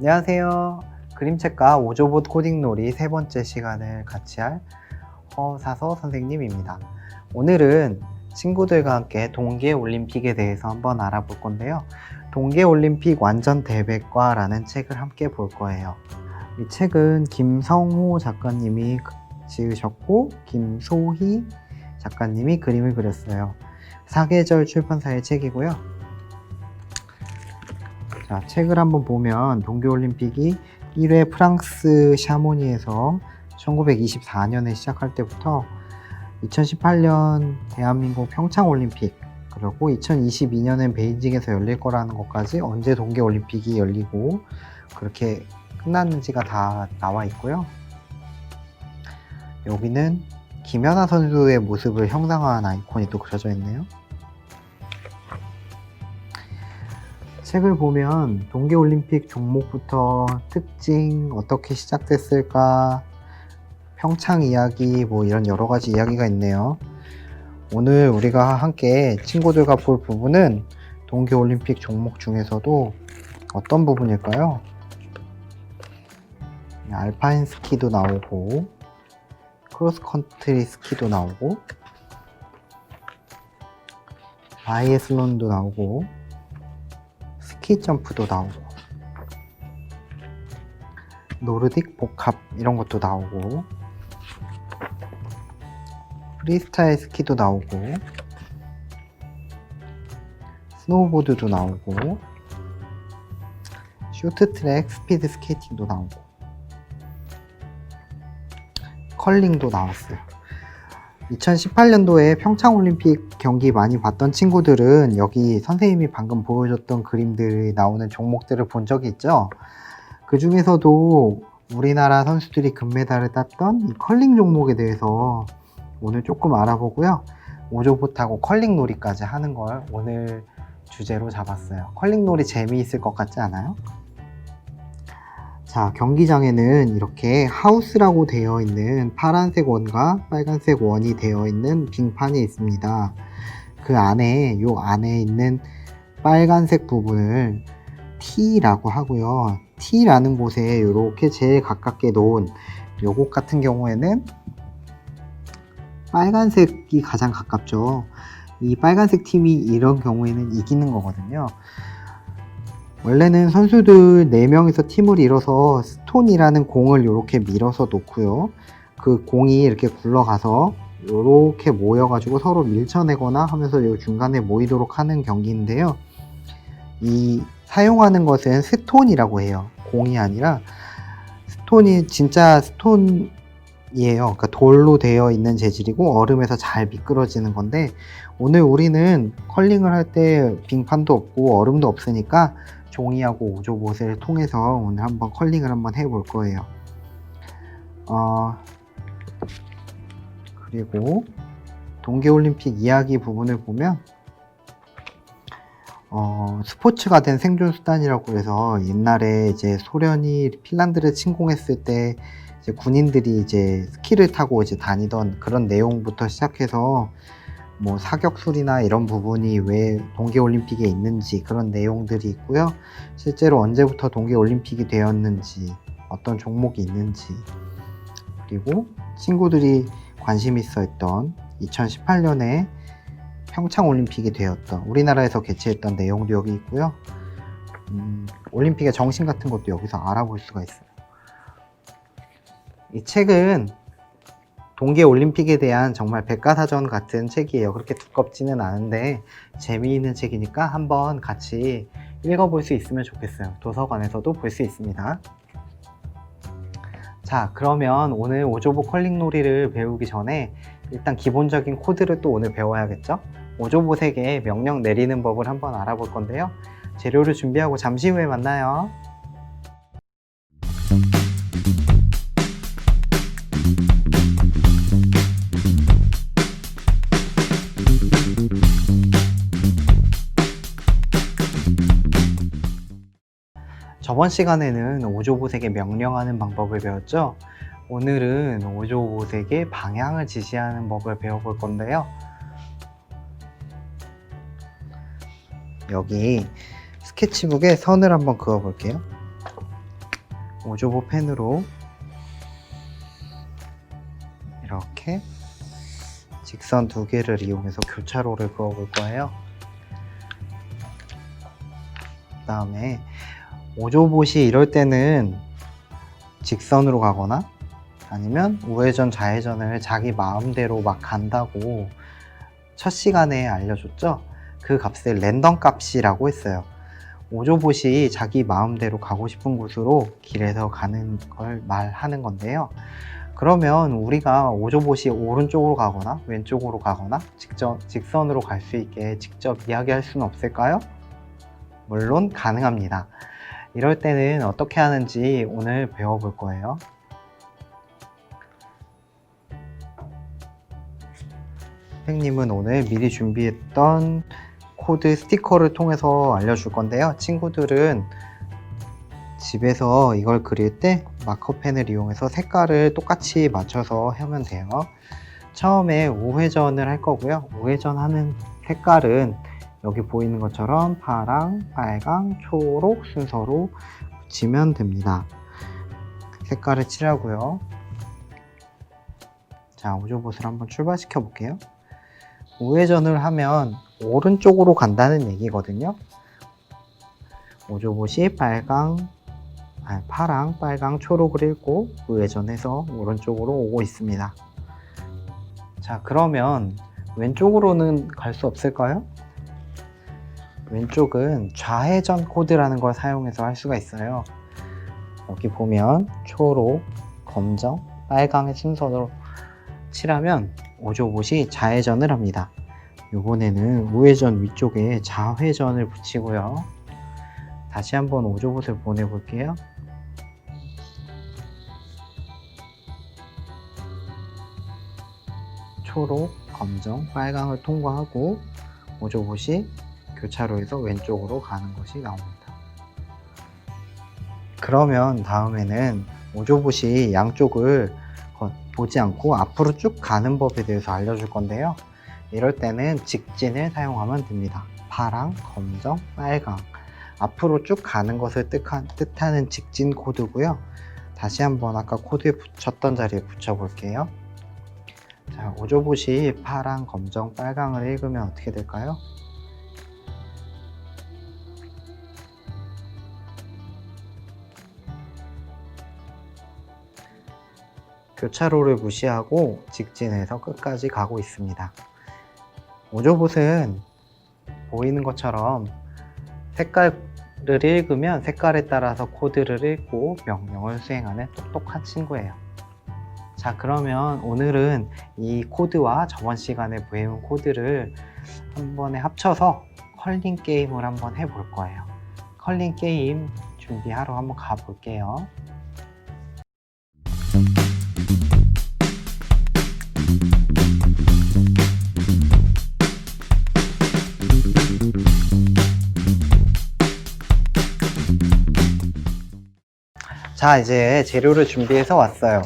안녕하세요. 그림책과 오조봇 코딩놀이 세 번째 시간을 같이 할 허사서 선생님입니다. 오늘은 친구들과 함께 동계올림픽에 대해서 한번 알아볼 건데요. 동계올림픽 완전 대백과라는 책을 함께 볼 거예요. 이 책은 김성호 작가님이 지으셨고 김소희 작가님이 그림을 그렸어요. 사계절 출판사의 책이고요. 자, 책을 한번 보면 동계올림픽이 1회 프랑스 샤모니에서 1924년에 시작할 때부터 2018년 대한민국 평창올림픽 그리고 2022년엔 베이징에서 열릴 거라는 것까지 언제 동계올림픽이 열리고 그렇게 끝났는지가 다 나와 있고요. 여기는 김연아 선수의 모습을 형상화한 아이콘이 또 그려져 있네요. 책을 보면 동계올림픽 종목부터 특징, 어떻게 시작됐을까, 평창 이야기, 뭐 이런 여러 가지 이야기가 있네요. 오늘 우리가 함께 친구들과 볼 부분은 동계올림픽 종목 중에서도 어떤 부분일까요? 알파인 스키도 나오고, 크로스컨트리 스키도 나오고, 바이애슬론도 나오고, 스키 점프도 나오고 노르딕 복합 이런 것도 나오고 프리스타일 스키도 나오고 스노우보드도 나오고 쇼트트랙 스피드 스케이팅도 나오고 컬링도 나왔어요 2018년도에 평창올림픽 경기 많이 봤던 친구들은 여기 선생님이 방금 보여줬던 그림들이 나오는 종목들을 본 적이 있죠. 그 중에서도 우리나라 선수들이 금메달을 땄던 이 컬링 종목에 대해서 오늘 조금 알아보고요. 오조봇하고 컬링 놀이까지 하는 걸 오늘 주제로 잡았어요. 컬링 놀이 재미있을 것 같지 않아요? 자, 경기장에는 이렇게 하우스라고 되어 있는 파란색 원과 빨간색 원이 되어 있는 빙판이 있습니다. 그 안에, 요 안에 있는 빨간색 부분을 T라고 하고요. T라는 곳에 이렇게 제일 가깝게 놓은 요것 같은 경우에는 빨간색이 가장 가깝죠. 이 빨간색 팀이 이런 경우에는 이기는 거거든요. 원래는 선수들 4명이서 팀을 이뤄서 스톤이라는 공을 이렇게 밀어서 놓고요. 그 공이 이렇게 굴러가서 이렇게 모여가지고 서로 밀쳐내거나 하면서 요 중간에 모이도록 하는 경기인데요. 이 사용하는 것은 스톤이라고 해요. 공이 아니라 스톤이 진짜 스톤 이에요. 그러니까 돌로 되어 있는 재질이고 얼음에서 잘 미끄러지는 건데 오늘 우리는 컬링을 할 때 빙판도 없고 얼음도 없으니까 종이하고 오조봇을 통해서 오늘 한번 컬링을 한번 해볼 거예요. 어, 그리고 동계올림픽 이야기 부분을 보면 어, 스포츠가 된 생존 수단이라고 해서 옛날에 이제 소련이 핀란드를 침공했을 때 이제 군인들이 이제 스키를 타고 이제 다니던 그런 내용부터 시작해서 뭐 사격술이나 이런 부분이 왜 동계올림픽에 있는지 그런 내용들이 있고요. 실제로 언제부터 동계올림픽이 되었는지 어떤 종목이 있는지 그리고 친구들이 관심 있어 했던 2018년에 평창올림픽이 되었던 우리나라에서 개최했던 내용도 여기 있고요. 음, 올림픽의 정신 같은 것도 여기서 알아볼 수가 있어요. 이 책은 동계올림픽에 대한 정말 백과사전 같은 책이에요. 그렇게 두껍지는 않은데 재미있는 책이니까 한번 같이 읽어볼 수 있으면 좋겠어요. 도서관에서도 볼 수 있습니다. 자, 그러면 오늘 오조보 컬링 놀이를 배우기 전에 일단 기본적인 코드를 또 오늘 배워야겠죠? 오조봇에게 명령 내리는 법을 한번 알아볼 건데요. 재료를 준비하고 잠시 후에 만나요. 저번 시간에는 오조봇에게 명령하는 방법을 배웠죠. 오늘은 오조봇에게 방향을 지시하는 법을 배워볼 건데요. 여기 스케치북에 선을 한번 그어 볼게요. 오조보 펜으로 이렇게 직선 두 개를 이용해서 교차로를 그어볼 거예요. 그 다음에 오조봇이 이럴 때는 직선으로 가거나 아니면 우회전 좌회전을 자기 마음대로 막 간다고 첫 시간에 알려줬죠. 그 값을 랜덤 값이라고 했어요. 오조봇이 자기 마음대로 가고 싶은 곳으로 길에서 가는 걸 말하는 건데요. 그러면 우리가 오조봇이 오른쪽으로 가거나 왼쪽으로 가거나 직접, 직선으로 갈 수 있게 직접 이야기할 수는 없을까요? 물론 가능합니다. 이럴 때는 어떻게 하는지 오늘 배워볼 거예요. 선생님은 오늘 미리 준비했던 코드 스티커를 통해서 알려줄 건데요. 친구들은 집에서 이걸 그릴 때 마커펜을 이용해서 색깔을 똑같이 맞춰서 하면 돼요. 처음에 우회전을 할 거고요. 우회전 하는 색깔은 여기 보이는 것처럼 파랑, 빨강, 초록 순서로 붙이면 됩니다. 색깔을 칠하고요. 자, 우조봇을 한번 출발시켜 볼게요. 우회전을 하면 오른쪽으로 간다는 얘기거든요. 오조봇이 빨강, 아니, 파랑, 빨강, 초록을 읽고 우회전해서 오른쪽으로 오고 있습니다. 자, 그러면 왼쪽으로는 갈 수 없을까요? 왼쪽은 좌회전 코드라는 걸 사용해서 할 수가 있어요. 여기 보면 초록, 검정, 빨강의 순서로 칠하면 오조봇이 좌회전을 합니다. 이번에는 우회전 위쪽에 좌회전을 붙이고요. 다시 한번 오조봇을 보내볼게요. 초록, 검정, 빨강을 통과하고 오조봇이 교차로에서 왼쪽으로 가는 것이 나옵니다. 그러면 다음에는 오조봇이 양쪽을 거- 보지 않고 앞으로 쭉 가는 법에 대해서 알려줄 건데요. 이럴 때는 직진을 사용하면 됩니다. 파랑, 검정, 빨강. 앞으로 쭉 가는 것을 뜻하, 뜻하는 직진 코드고요. 다시 한번 아까 코드에 붙였던 자리에 붙여볼게요. 자, 오조봇이 파랑, 검정, 빨강을 읽으면 어떻게 될까요? 교차로를 무시하고 직진해서 끝까지 가고 있습니다. 오조봇은 보이는 것처럼 색깔을 읽으면 색깔에 따라서 코드를 읽고 명령을 수행하는 똑똑한 친구예요. 자, 그러면 오늘은 이 코드와 저번 시간에 배운 코드를 한 번에 합쳐서 컬링 게임을 한번 해볼 거예요. 컬링 게임 준비하러 한번 가볼게요. 자, 이제 재료를 준비해서 왔어요.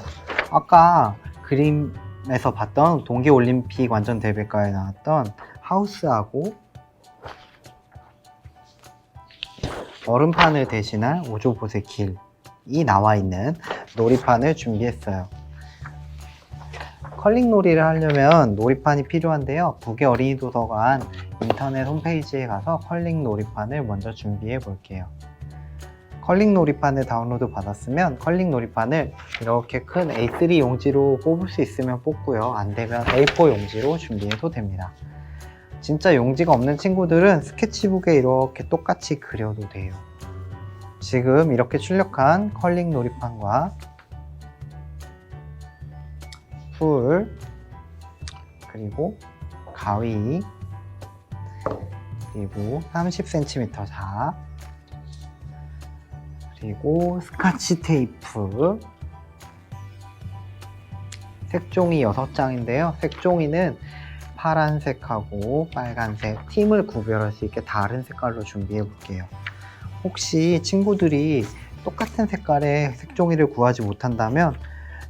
아까 그림에서 봤던 동계올림픽 완전 대백과에 나왔던 하우스하고 얼음판을 대신할 오조봇의 길이 나와 있는 놀이판을 준비했어요. 컬링 놀이를 하려면 놀이판이 필요한데요. 북의 어린이 도서관 인터넷 홈페이지에 가서 컬링 놀이판을 먼저 준비해 볼게요. 컬링 놀이판을 다운로드 받았으면 컬링 놀이판을 이렇게 큰 A3 용지로 뽑을 수 있으면 뽑고요. 안 되면 A4 용지로 준비해도 됩니다. 진짜 용지가 없는 친구들은 스케치북에 이렇게 똑같이 그려도 돼요. 지금 이렇게 출력한 컬링 놀이판과 풀 그리고 가위 그리고 30cm 자 그리고 스카치 테이프. 색종이 6장인데요. 색종이는 파란색하고 빨간색 팀을 구별할 수 있게 다른 색깔로 준비해 볼게요. 혹시 친구들이 똑같은 색깔의 색종이를 구하지 못한다면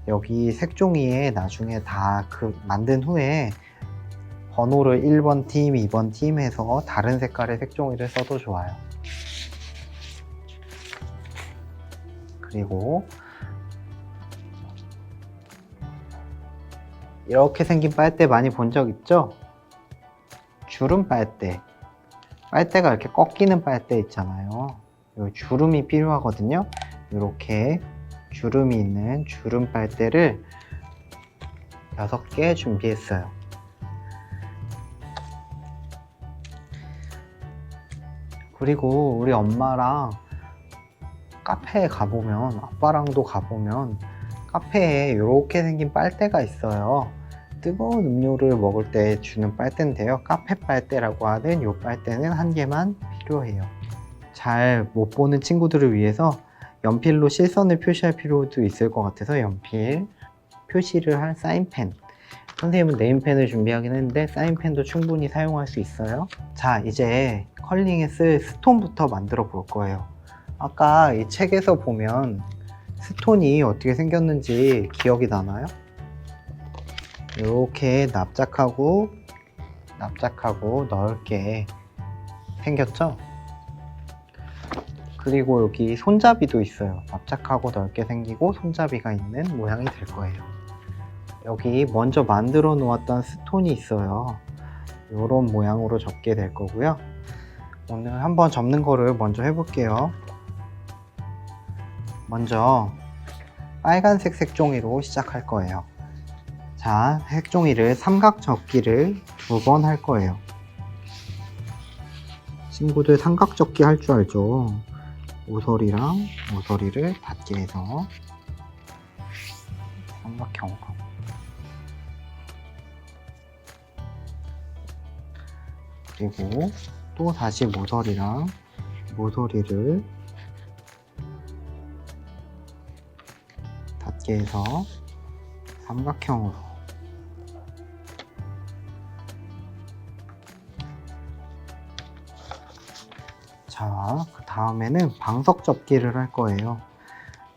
여기 색종이에 나중에 다 그 만든 후에 번호를 1번 팀, 2번 팀 해서 다른 색깔의 색종이를 써도 좋아요. 그리고 이렇게 생긴 빨대 많이 본 적 있죠? 주름 빨대. 빨대가 이렇게 꺾이는 빨대 있잖아요. 요 주름이 필요하거든요. 이렇게 주름이 있는 주름 빨대를 6개 준비했어요. 그리고 우리 엄마랑 카페에 가보면 아빠랑도 가보면 카페에 이렇게 생긴 빨대가 있어요. 뜨거운 음료를 먹을 때 주는 빨대인데요. 카페 빨대라고 하는 이 빨대는 한 개만 필요해요. 잘 못 보는 친구들을 위해서 연필로 실선을 표시할 필요도 있을 것 같아서 연필 표시를 할 사인펜 선생님은 네임펜을 준비하긴 했는데 사인펜도 충분히 사용할 수 있어요. 자, 이제 컬링에 쓸 스톤부터 만들어 볼 거예요. 아까 이 책에서 보면 스톤이 어떻게 생겼는지 기억이 나나요? 이렇게 납작하고 납작하고 넓게 생겼죠? 그리고 여기 손잡이도 있어요. 납작하고 넓게 생기고 손잡이가 있는 모양이 될 거예요. 여기 먼저 만들어 놓았던 스톤이 있어요. 이런 모양으로 접게 될 거고요. 오늘 한번 접는 거를 먼저 해볼게요. 먼저 빨간색 색종이로 시작할 거예요. 자, 색종이를 삼각 접기를 두 번 할 거예요. 친구들 삼각 접기 할 줄 알죠? 모서리랑 모서리를 닿게 해서 삼각형으로 그리고 또 다시 모서리랑 모서리를 닿게 해서 삼각형으로 자, 그 다음에는 방석 접기를 할 거예요.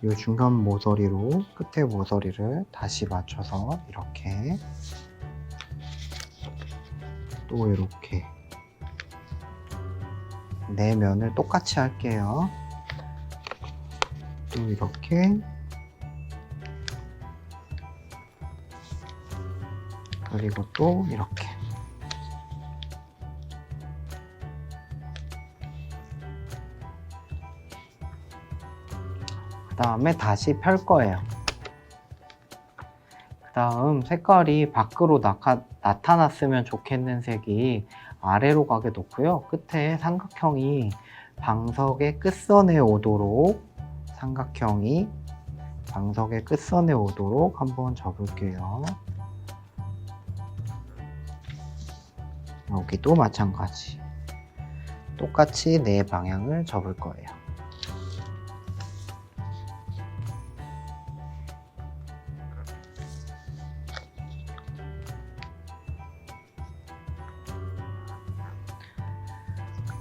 이 중간 모서리로 끝에 모서리를 다시 맞춰서 이렇게 또 이렇게 네 면을 똑같이 할게요. 또 이렇게 그리고 또 이렇게 그 다음에 다시 펼 거예요. 그 다음 색깔이 밖으로 나카, 나타났으면 좋겠는 색이 아래로 가게 놓고요. 끝에 삼각형이 방석의 끝선에 오도록 삼각형이 방석의 끝선에 오도록 한번 접을게요. 여기도 마찬가지. 똑같이 네 방향을 접을 거예요.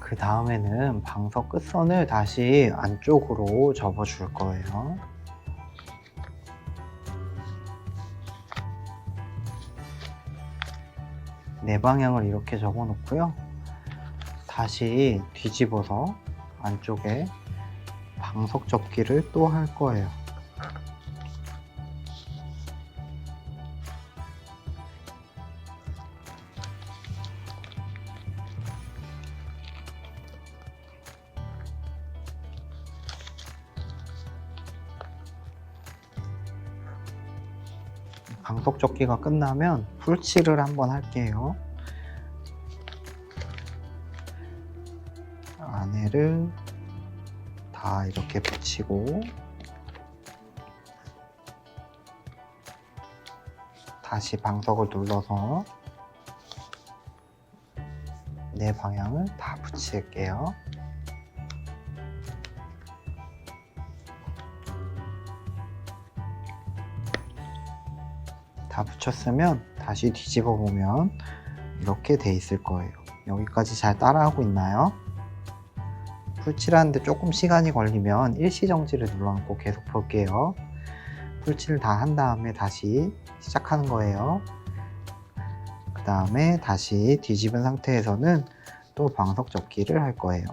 그 다음에는 방석 끝선을 다시 안쪽으로 접어 줄 거예요. 네 방향을 이렇게 접어 놓고요. 다시 뒤집어서 안쪽에 방석 접기를 또 할 거예요. 방석 접기가 끝나면 풀칠을 한번 할게요. 안에를 다 이렇게 붙이고 다시 방석을 눌러서 네 방향을 다 붙일게요. 다 붙였으면 다시 뒤집어 보면 이렇게 돼 있을 거예요. 여기까지 잘 따라하고 있나요? 풀칠하는데 조금 시간이 걸리면 일시정지를 눌러놓고 계속 볼게요. 풀칠을 다한 다음에 다시 시작하는 거예요. 그 다음에 다시 뒤집은 상태에서는 또 방석 접기를 할 거예요.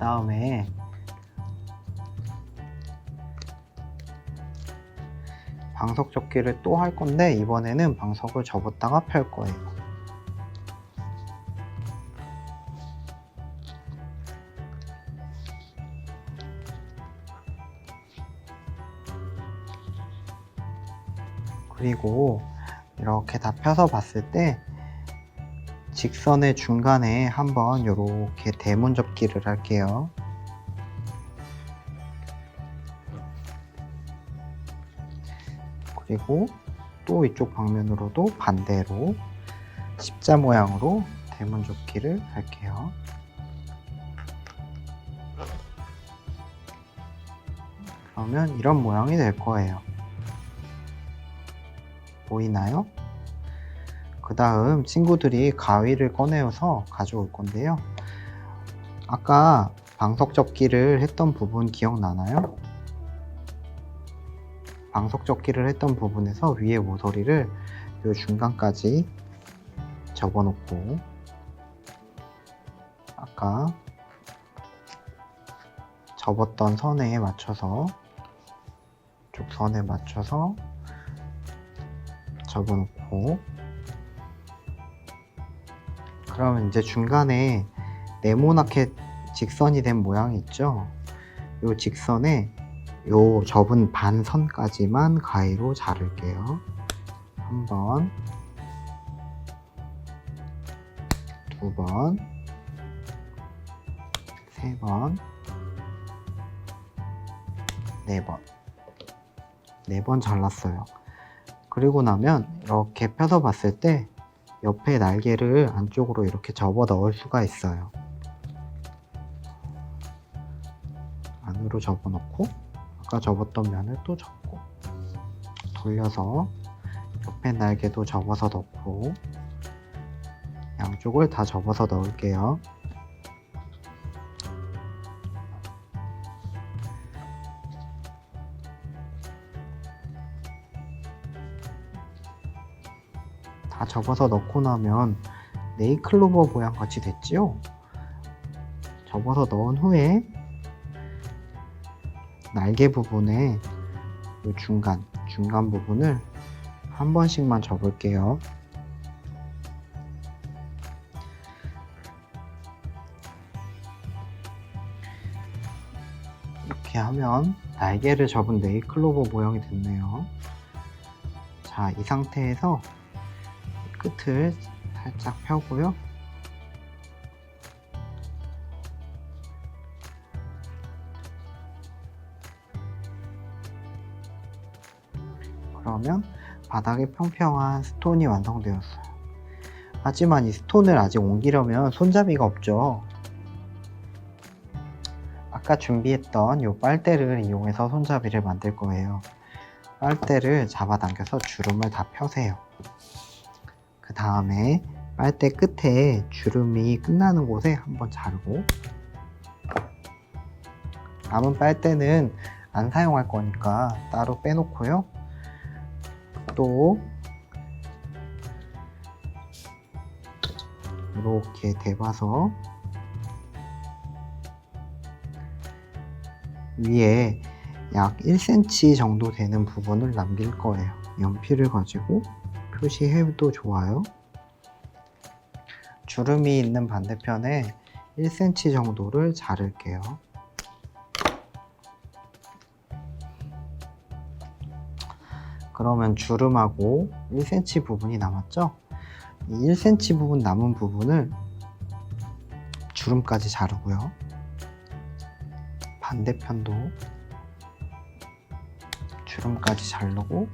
다음에 방석 접기를 또 할 건데 이번에는 방석을 접었다가 펼 거예요. 그리고 이렇게 다 펴서 봤을 때 직선의 중간에 한번 이렇게 대문 접기를 할게요. 그리고 또 이쪽 방면으로도 반대로 십자 모양으로 대문 접기를 할게요. 그러면 이런 모양이 될 거예요. 보이나요? 그 다음 친구들이 가위를 꺼내어서 가져올 건데요. 아까 방석 접기를 했던 부분 기억나나요? 방석 접기를 했던 부분에서 위에 모서리를 요 중간까지 접어 놓고 아까 접었던 선에 맞춰서 쪽 선에 맞춰서 접어 놓고 그러면 이제 중간에 네모나게 직선이 된 모양이 있죠 요 직선에 요 접은 반선까지만 가위로 자를게요. 한 번, 두 번, 세 번, 네 번. 네 번 잘랐어요. 그리고 나면 이렇게 펴서 봤을 때 옆에 날개를 안쪽으로 이렇게 접어 넣을 수가 있어요. 안으로 접어 넣고 아까 접었던 면을 또 접고 돌려서 옆에 날개도 접어서 넣고 양쪽을 다 접어서 넣을게요. 접어서 넣고 나면 네이클로버 모양 같이 됐지요? 접어서 넣은 후에 날개 부분에 이 중간 중간 부분을 한 번씩만 접을게요. 이렇게 하면 날개를 접은 네이클로버 모양이 됐네요. 자, 이 상태에서 끝을 살짝 펴고요. 그러면 바닥에 평평한 스톤이 완성되었어요. 하지만 이 스톤을 아직 옮기려면 손잡이가 없죠. 아까 준비했던 이 빨대를 이용해서 손잡이를 만들 거예요. 빨대를 잡아당겨서 주름을 다 펴세요. 그 다음에 빨대 끝에 주름이 끝나는 곳에 한번 자르고 남은 빨대는 안 사용할 거니까 따로 빼놓고요. 또 이렇게 대봐서 위에 약 1cm 정도 되는 부분을 남길 거예요. 연필을 가지고 표시해도 좋아요. 주름이 있는 반대편에 1cm 정도를 자를게요. 그러면 주름하고 1cm 부분이 남았죠? 이 1cm 부분 남은 부분을 주름까지 자르고요. 반대편도 주름까지 자르고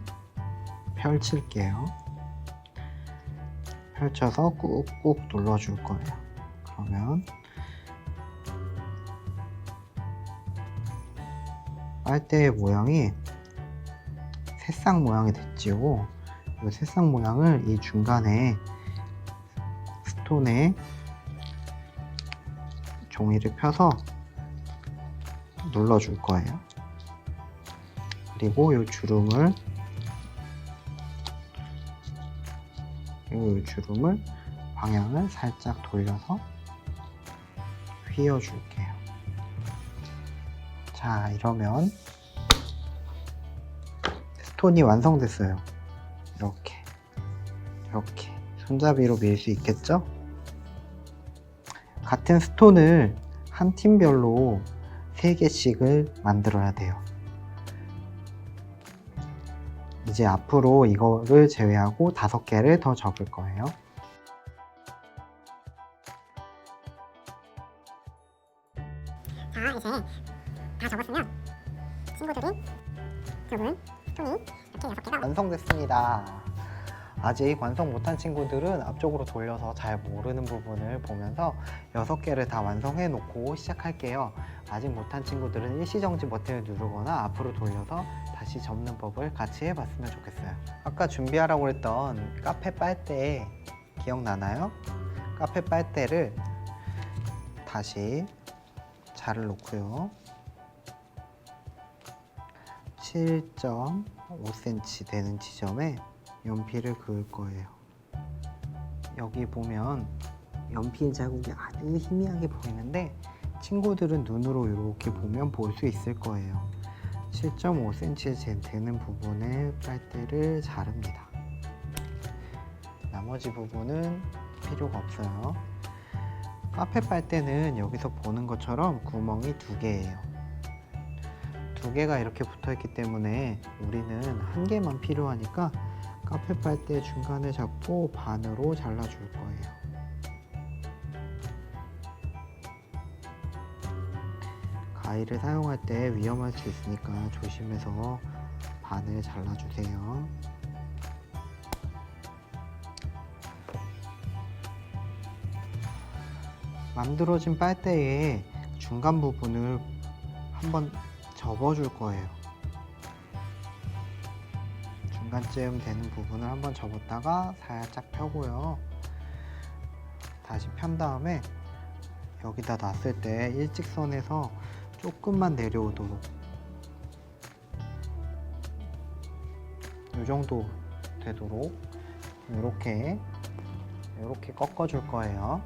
펼칠게요. 펼쳐서 꾹꾹 눌러줄 거예요. 그러면 빨대의 모양이 새싹 모양이 됐지요. 이 새싹 모양을 이 중간에 스톤에 종이를 펴서 눌러줄 거예요. 그리고 이 주름을 이 주름을 방향을 살짝 돌려서 휘어줄게요. 자, 이러면 스톤이 완성됐어요. 이렇게. 이렇게. 손잡이로 밀 수 있겠죠? 같은 스톤을 한 팀별로 3개씩을 만들어야 돼요. 이제 앞으로 이거를 제외하고 5개를 더 적을 거예요. 자 이제 다 적었으면 친구들이 적은 스톤이 이렇게 여섯 개가 완성됐습니다. 아직 완성 못한 친구들은 앞쪽으로 돌려서 잘 모르는 부분을 보면서 6개를 다 완성해 놓고 시작할게요. 아직 못한 친구들은 일시정지 버튼을 누르거나 앞으로 돌려서 다시 접는 법을 같이 해봤으면 좋겠어요. 아까 준비하라고 했던 카페 빨대 기억나나요? 카페 빨대를 다시 자를 놓고요. 7.5cm 되는 지점에 연필을 그을 거예요. 여기 보면 연필 자국이 아주 희미하게 보이는데 친구들은 눈으로 이렇게 보면 볼 수 있을 거예요. 7.5cm 되는 부분에 빨대를 자릅니다. 나머지 부분은 필요가 없어요. 카페 빨대는 여기서 보는 것처럼 구멍이 두 개예요. 두 개가 이렇게 붙어 있기 때문에 우리는 한 개만 필요하니까 카페 빨대 중간을 잡고 반으로 잘라줄 거예요. 가위를 사용할 때 위험할 수 있으니까 조심해서 반을 잘라주세요. 만들어진 빨대의 중간 부분을 한번 접어줄 거예요. 중간쯤 되는 부분을 한번 접었다가 살짝 펴고요. 다시 편 다음에 여기다 놨을 때 일직선에서 조금만 내려오도록 이 정도 되도록 이렇게 이렇게 꺾어줄 거예요.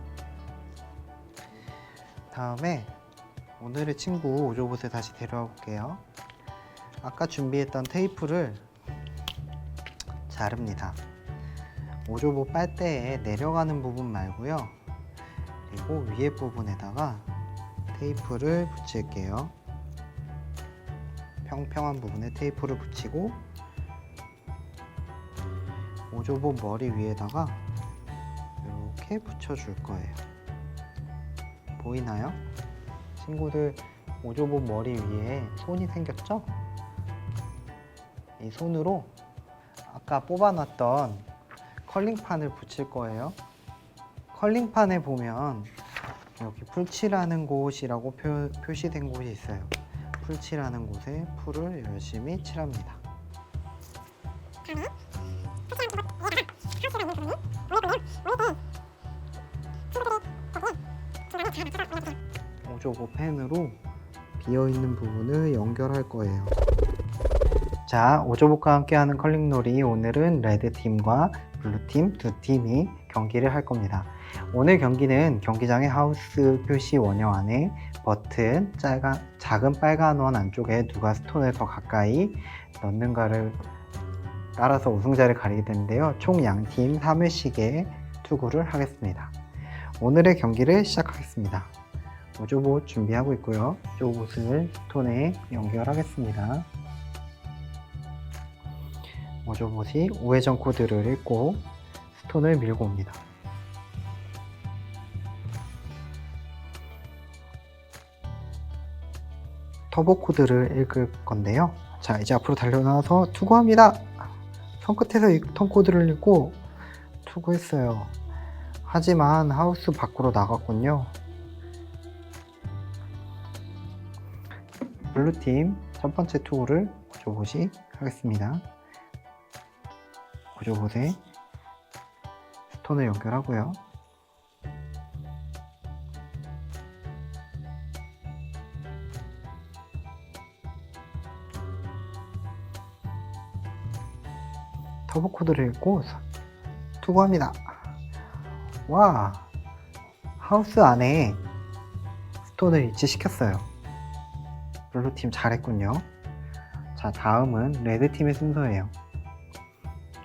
다음에 오늘의 친구 오조봇에 다시 데려와 볼게요. 아까 준비했던 테이프를 자릅니다. 오조봇 빨대에 내려가는 부분 말고요. 그리고 위에 부분에다가 테이프를 붙일게요. 평평한 부분에 테이프를 붙이고 오조봇 머리 위에다가 이렇게 붙여줄 거예요. 보이나요? 친구들 오조봇 머리 위에 손이 생겼죠? 이 손으로 아까 뽑아놨던 컬링판을 붙일 거예요. 컬링판에 보면 여기 풀칠하는 곳이라고 표, 표시된 곳이 있어요. 풀칠하는 곳에 풀을 열심히 칠합니다. 오조보 펜으로 비어있는 부분을 연결할 거예요. 자, 오조복과 함께하는 컬링놀이 오늘은 레드팀과 블루팀 두 팀이 경기를 할 겁니다. 오늘 경기는 경기장의 하우스 표시 원형 안에 버튼, 작은, 작은 빨간 원 안쪽에 누가 스톤을 더 가까이 넣는가를 따라서 우승자를 가리게 되는데요. 총 양팀 3회씩의 투구를 하겠습니다. 오늘의 경기를 시작하겠습니다. 오조봇 준비하고 있고요. 오조봇을 스톤에 연결하겠습니다. 오조봇이 우회전 코드를 읽고 스톤을 밀고 옵니다. 터보 코드를 읽을 건데요. 자, 이제 앞으로 달려나와서 투구합니다. 손끝에서 이턴 코드를 읽고 투구했어요. 하지만 하우스 밖으로 나갔군요. 블루팀 첫 번째 투구를 고조봇이 하겠습니다. 고조봇에 스톤을 연결하고요. 터보 코드를 읽고 투구합니다. 와, 하우스 안에 스톤을 위치시켰어요. 블루팀 잘했군요. 자, 다음은 레드팀의 순서예요.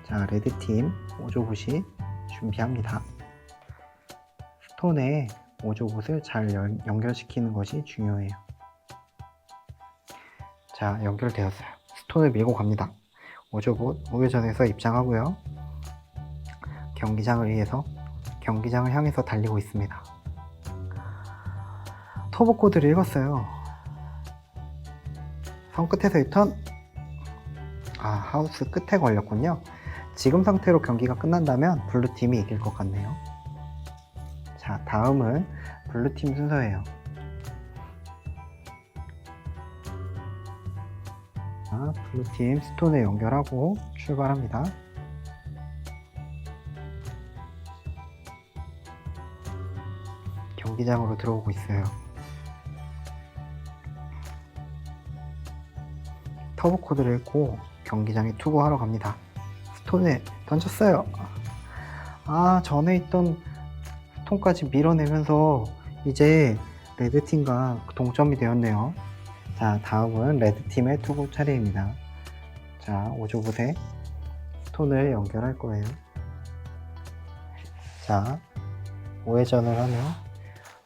자, 레드팀 오조봇이 준비합니다. 스톤에 오조봇을 잘 연, 연결시키는 것이 중요해요. 자, 연결되었어요. 스톤을 밀고 갑니다. 오조봇 우회전해서 입장하고요. 경기장을 위해서 경기장을 향해서 달리고 있습니다. 터보 코드를 읽었어요. 선 끝에서 유턴. 아, 하우스 끝에 걸렸군요. 지금 상태로 경기가 끝난다면 블루팀이 이길 것 같네요. 자, 다음은 블루팀 순서예요. 자, 블루팀 스톤에 연결하고 출발합니다. 경기장으로 들어오고 있어요. 터보 코드를 읽고 경기장에 투구하러 갑니다. 스톤에 던졌어요. 아, 전에 있던 스톤까지 밀어내면서 이제 레드팀과 동점이 되었네요. 자, 다음은 레드팀의 투구 차례입니다. 자, 오조봇에 스톤을 연결할 거예요. 자, 우회전을 하며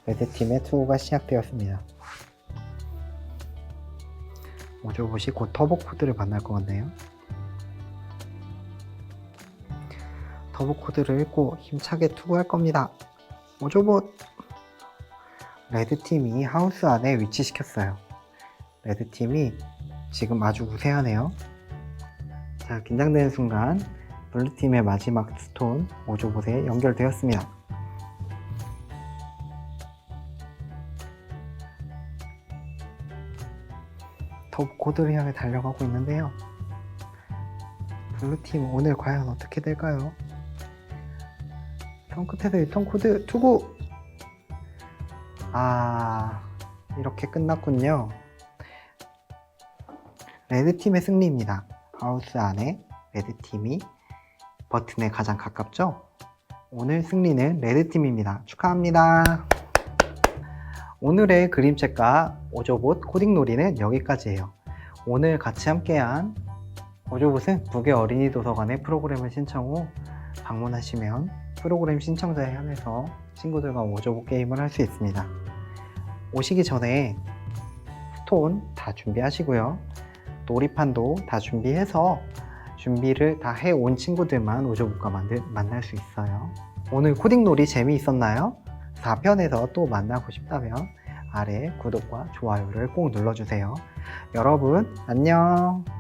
레드팀의 투구가 시작되었습니다. 오조봇이 곧 터보 코드를 만날 것 같네요. 터보 코드를 읽고 힘차게 투구할 겁니다. 오조봇! 레드팀이 하우스 안에 위치시켰어요. 레드팀이 지금 아주 우세하네요. 자, 긴장되는 순간 블루팀의 마지막 스톤 오조봇에 연결되었습니다. 터보 코드를 향해 달려가고 있는데요. 블루팀 오늘 과연 어떻게 될까요? 선 끝에서 유턴 코드 투구! 아, 이렇게 끝났군요. 레드팀의 승리입니다. 하우스 안에 레드팀이 버튼에 가장 가깝죠? 오늘 승리는 레드팀입니다. 축하합니다. 오늘의 그림책과 오조봇 코딩 놀이는 여기까지예요. 오늘 같이 함께한 오조봇은 북의 어린이 도서관에 프로그램을 신청 후 방문하시면 프로그램 신청자에 한해서 친구들과 오조봇 게임을 할 수 있습니다. 오시기 전에 스톤 다 준비하시고요. 놀이판도 다 준비해서 준비를 다 해온 친구들만 만들, 만날 수 있어요. 오늘 코딩 놀이 재미있었나요? 4편에서 또 만나고 싶다면 아래 구독과 좋아요를 꼭 눌러주세요. 여러분, 안녕!